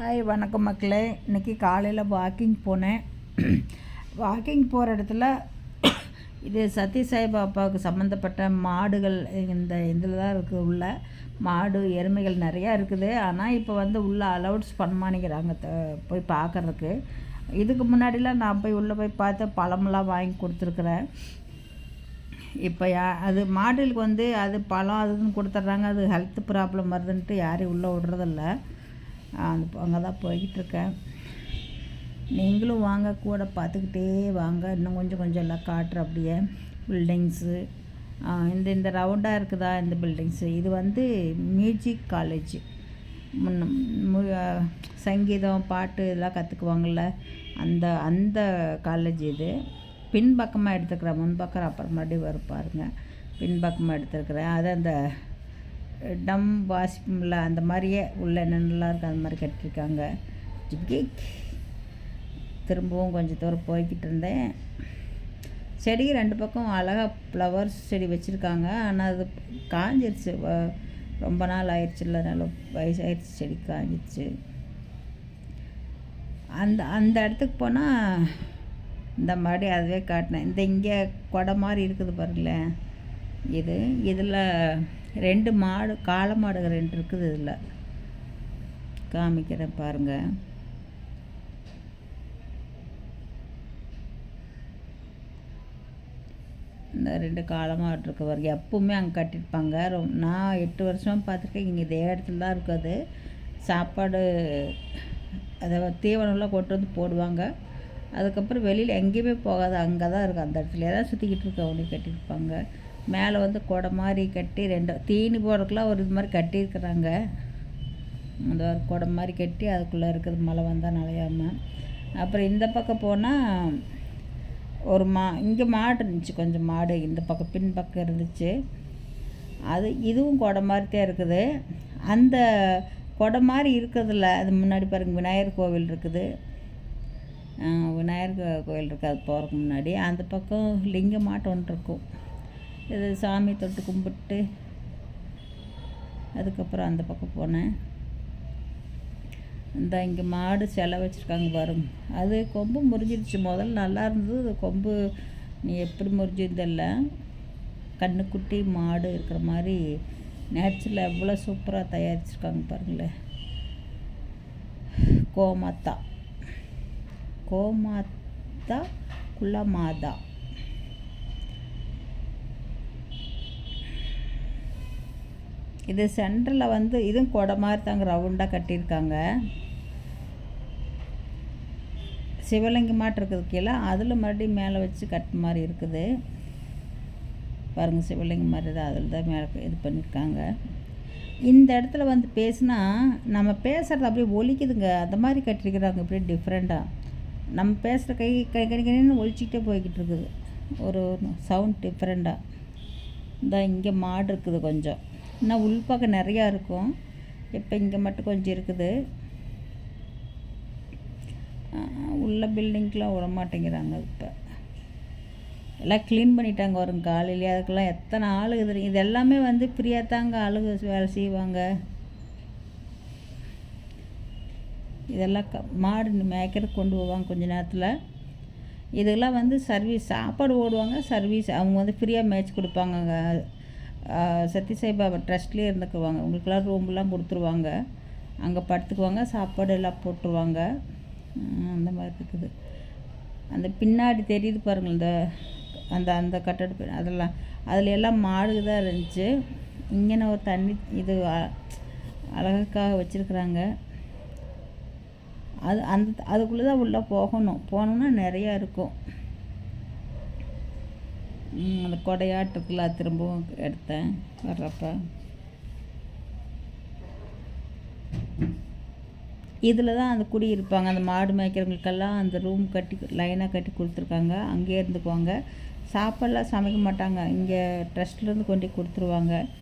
Hi வணக்கம் மக்களே. இன்றைக்கி காலையில் வாக்கிங் போனேன். வாக்கிங் போகிற இடத்துல இது சத்ய சாய்பாபாவுக்கு சம்மந்தப்பட்ட மாடுகள் இந்த இதில் தான் இருக்குது உள்ள. மாடு எருமைகள் நிறையா இருக்குது. ஆனால் இப்போ வந்து உள்ளே அலவுட்ஸ் பண்ணமானிக்கிறாங்க போய் பார்க்குறதுக்கு இதுக்கு முன்னாடிலாம் நான் போய் உள்ளே போய் பார்த்து பழமெல்லாம் வாங்கி கொடுத்துருக்குறேன். இப்போ யா அது மாடுகளுக்கு வந்து அது பழம் அதுன்னு கொடுத்துட்றாங்க. அது ஹெல்த் ப்ராப்ளம் வருதுன்ட்டு யாரையும் உள்ளே விட்றதில்ல. அந்த அங்கே தான் போய்கிட்டுருக்கேன். நீங்களும் வாங்க கூட பார்த்துக்கிட்டே வாங்க. இன்னும் கொஞ்சம் கொஞ்சம் எல்லாம் காட்டுற அப்படியே பில்டிங்ஸு இந்த இந்த ரவுண்டாக இருக்குதா இந்த பில்டிங்ஸு இது வந்து மியூசிக் காலேஜ் முன்ன சங்கீதம் பாட்டு இதெல்லாம் கற்றுக்குவாங்கள்ல அந்த அந்த காலேஜ் இது. பின்பக்கமாக எடுத்துக்கிறேன். முன்பக்கம் அப்புறம் மறுபடியும் வரும் பாருங்கள் பின்பக்கமாக எடுத்துருக்குறேன் அதை அந்த டம் வாசிப்பும்ல அந்த மாதிரியே உள்ள நல்லா இருக்குது அந்த மாதிரி கட்டியிருக்காங்க. ஜிப்கிக் திரும்பவும் கொஞ்சம் தூரம் போய்கிட்டு இருந்தேன். செடி ரெண்டு பக்கம் அழகாக ஃப்ளவர்ஸ் செடி வச்சுருக்காங்க. ஆனால் அது காஞ்சிருச்சு. ரொம்ப நாள் ஆயிடுச்சு இல்லை நல்ல வயசாகிடுச்சு செடி காஞ்சிருச்சு. அந்த அந்த இடத்துக்கு போனால் இந்த மாதிரி அதுவே காட்டினேன். இந்த இங்கே கொடை மாதிரி இருக்குது பாருங்களேன். இது. இதில் ரெண்டு மாடு காளை மாடுகள் ரெண்டு இருக்குது இதில். காமிக்கிறேன் பாருங்கள் இந்த ரெண்டு காளை மாடு இருக்கு பாருங்க. எப்பவுமே அங்கே கட்டியிருப்பாங்க. ரொம்ப நான் எட்டு வருஷமாக பார்த்துருக்கேன். இங்கே இதே இடத்துல தான் இருக்காது சாப்பாடு அதை தீவனம்லாம் கொண்டு வந்து போடுவாங்க. அதுக்கப்புறம் வெளியில் எங்கேயுமே போகாது. அங்கே தான் இருக்குது அந்த இடத்துல தான் சுற்றிக்கிட்டு இருக்க அவனையும் கட்டியிருப்பாங்க. மேலே வந்து கொடை மாதிரி கட்டி ரெண்டு தீனி போடுறதுக்குலாம் ஒரு இது மாதிரி கட்டியிருக்கிறாங்க. அந்த ஒரு கொடை மாதிரி கட்டி அதுக்குள்ளே இருக்குது மழை வந்தால் நனையாமல் அப்புறம் இந்த பக்கம் போனால் ஒரு மா இங்கே மாடு இருந்துச்சு கொஞ்சம் மாடு இந்த பக்கம் பின்பக்கம் இருந்துச்சு. அது இதுவும் கொடை மாதிரி தான் இருக்குது. அந்த கொடை மாதிரி இருக்கிறதுல அது முன்னாடி பாருங்கள் விநாயகர் கோவில் இருக்குது. விநாயகர் கோவில் இருக்குது அது போகிறதுக்கு முன்னாடி. அந்த பக்கம் லிங்க மாட்டம் ஒன்று இருக்கும். இது சாமி தொட்டு கும்பிட்டு அதுக்கப்புறம் அந்த பக்கம் போனேன். இந்த இங்கே மாடு சிலை வச்சுருக்காங்க பாருங்க. அது கொம்பு முறிஞ்சிருச்சு. முதல்ல நல்லா இருந்தது. கொம்பு நீ எப்படி முறிஞ்சிருந்தல்ல கண்ணுக்குட்டி மாடு இருக்கிற மாதிரி நேச்சுரல் எவ்வளோ சூப்பராக தயாரிச்சிருக்காங்க பாருங்களேன். கோமாத்தா. கோமாத்தா குள்ளமாதா இது சென்டரில் வந்து இதுவும் கொடை மாதிரி தாங்க ரவுண்டாக கட்டியிருக்காங்க. சிவலிங்க மாட்டு இருக்குது கீழே. அதில் மறுபடியும் மேலே வச்சு கட் மாதிரி இருக்குது. பாருங்கள் சிவலிங்கம் மாதிரி தான் அதில் தான் மேலே இது பண்ணியிருக்காங்க. இந்த இடத்துல வந்து பேசுனா நம்ம பேசுகிறது அப்படியே ஒலிக்குதுங்க. அந்த மாதிரி கட்டிருக்கிறாங்க இப்படி டிஃப்ரெண்ட்டாக நம்ம பேசுகிற கை கை கணிக்கணின்னு ஒழிச்சிக்கிட்டே போய்கிட்டு இருக்குது. ஒரு சவுண்ட் டிஃப்ரெண்ட்டாக இந்த இங்கே மாடு இருக்குது கொஞ்சம். இன்னும் உள்பக்கம் நிறையா இருக்கும். இப்போ இங்கே மட்டும் கொஞ்சம் இருக்குது. உள்ள பில்டிங்க்கெலாம் விட மாட்டேங்கிறாங்க இப்போ. எல்லாம் க்ளீன் பண்ணிட்டாங்க வரும் காலையிலேயே. அதுக்கெல்லாம் எத்தனை ஆளுக தெரியும் இது எல்லாமே வந்து ஃப்ரீயாக தாங்க ஆளுங்க வேலை செய்வாங்க. இதெல்லாம் க மாடு மேய்க்கிறதுக்கு கொண்டு போவாங்க கொஞ்ச நேரத்தில். இதெல்லாம் வந்து சர்வீஸ் சாப்பாடு ஓடுவாங்க சர்வீஸ் அவங்க வந்து ஃப்ரீயாக மேய்ச்சி கொடுப்பாங்க சத்யசாய் சாய்பாபா ட்ரஸ்ட்லேயே இருந்துக்குவாங்க. உங்களுக்கெல்லாம் ரூம்லாம் கொடுத்துருவாங்க. அங்கே படுத்துக்குவாங்க. சாப்பாடு எல்லாம் போட்டுருவாங்க. அந்த மாதிரி இருக்குது. அந்த பின்னாடி தெரியுது பாருங்கள் இந்த அந்த அந்த கட்டட அதெல்லாம். அதில் எல்லாம் மாடு தான் இருந்துச்சு. இங்கே ஒரு தண்ணி இது அழகுக்காக வச்சுருக்குறாங்க. அது அந்த அதுக்குள்ளே தான் உள்ளே போகணும். போனோம்னா நிறையா இருக்கும். அந்த கொடையாட்டுக்குள்ள திரும்பவும் எடுத்தேன் வர்றப்ப. இதில் தான் அந்த குடி இருப்பாங்க அந்த மாடு மேய்க்கிறவங்களுக்கெல்லாம் அந்த ரூம் கட்டி லைனாக கட்டி கொடுத்துருக்காங்க. அங்கேயே இருந்துக்குவாங்க. சாப்பாடெலாம் சமைக்க மாட்டாங்க. இங்கே ட்ரஸ்ட்லேருந்து கொண்டு கொடுத்துருவாங்க.